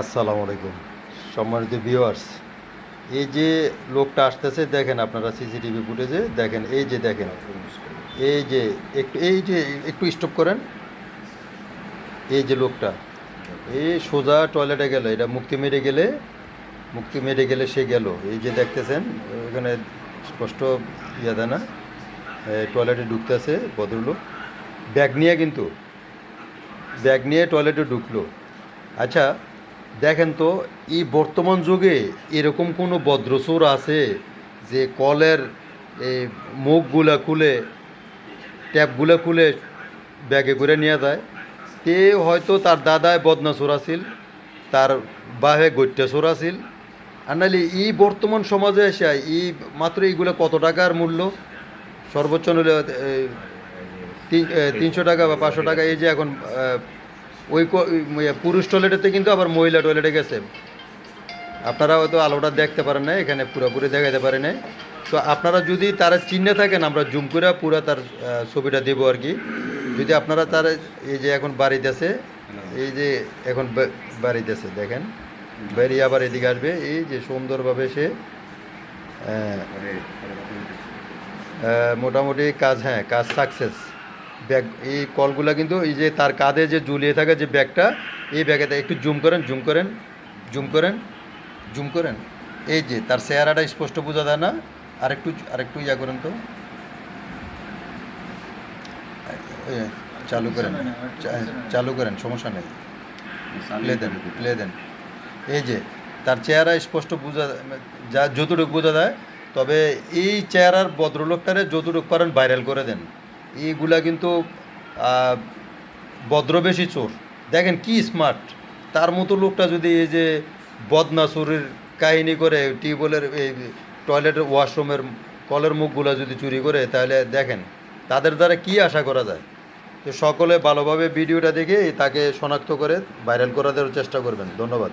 আসসালামু আলাইকুম। সম্মানিত ভিউয়ার্স এই যে লোকটা আসতেছে, দেখেন আপনারা সিসিটিভি ফুটেজে, দেখেন, এই যে দেখেন, এই যে একটু, এই যে একটু স্টপ করেন। এই যে লোকটা এই সোজা টয়লেটে গেল, এটা মুক্তি মেরে গেলে, মুক্তি মেরে গেলে সে গেল। এই যে দেখতেছেন, এখানে স্পষ্ট ইয়ে দেয় না টয়লেটে ঢুকতেছে ভদ্রলোক। ব্যাগ নিয়ে কিন্তু, ব্যাগ নিয়ে টয়লেটে ঢুকলো। আচ্ছা দেখেন তো, এই বর্তমান যুগে এরকম কোনো ভদ্রচোর আছে যে কলের এই মুখগুলা খুলে, ট্যাপগুলা খুলে ব্যাগে করে নিয়ে যায়? তে হয়তো তার দাদায় বদনা আছিল, তার বাহে গৈত্যা আছিল। আর নাহলে এই বর্তমান সমাজে এসে ই মাত্র এইগুলো কত টাকার মূল্য? সর্বোচ্চ হলে তিনশো টাকা বা পাঁচশো টাকা, এই যে এখন ওই ওই পুরুষ টয়লেটেতে কিন্তু আবার মহিলা টয়লেটে গেছে। আপনারা হয়তো আলোটা দেখতে পারেন না এখানে পুরোপুরি দেখাতে পারে নাই। তো আপনারা যদি তারা চিহ্নে থাকেন, আমরা জুম করে পুরো তার ছবিটা দেবো আর কি। যদি আপনারা তার এই যে এখন বাড়িতে আছে, এই যে এখন বা- বাড়িতে আছে, দেখেন। বেরিয়ে আবার এদিকে আসবে, এই যে সুন্দরভাবে সে মোটামুটি কাজ হ্যাঁ কাজ সাকসেস ব্যাগ এই কলগুলো কিন্তু এই যে তার কাঁধে যে ঝুলিয়ে থাকে যে ব্যাগটা এই ব্যাগেতে একটু জুম করেন জুম করেন জুম করেন জুম করেন। এই যে তার চেহারাটা স্পষ্ট বোঝা যায় না। আরেকটু আরেকটু ইয়া করেন তো। চালু করেন। চালু করেন সমস্যা নেই। প্লে দেন প্লে দেন। এই যে তার চেহারা স্পষ্ট বোঝা যা যতটুকু বোঝা যায় তবে এই চেহারার ভদ্রলোকটারে যতটুকু পারেন ভাইরাল করে দেন। এইগুলা কিন্তু আহ, ভদ্রবেশী চোর। দেখেন কি স্মার্ট তার মতো লোকটা যদি এই যে বদনা চুরির কাহিনী করে টিউবওয়েলের এই টয়লেটের ওয়াশরুমের কলের মুখগুলো যদি চুরি করে তাহলে দেখেন তাদের দ্বারা কি আশা করা যায়? সকলে ভালোভাবে ভিডিওটা দেখে তাকে শনাক্ত করে ভাইরাল করা দেওয়ার চেষ্টা করবেন। ধন্যবাদ।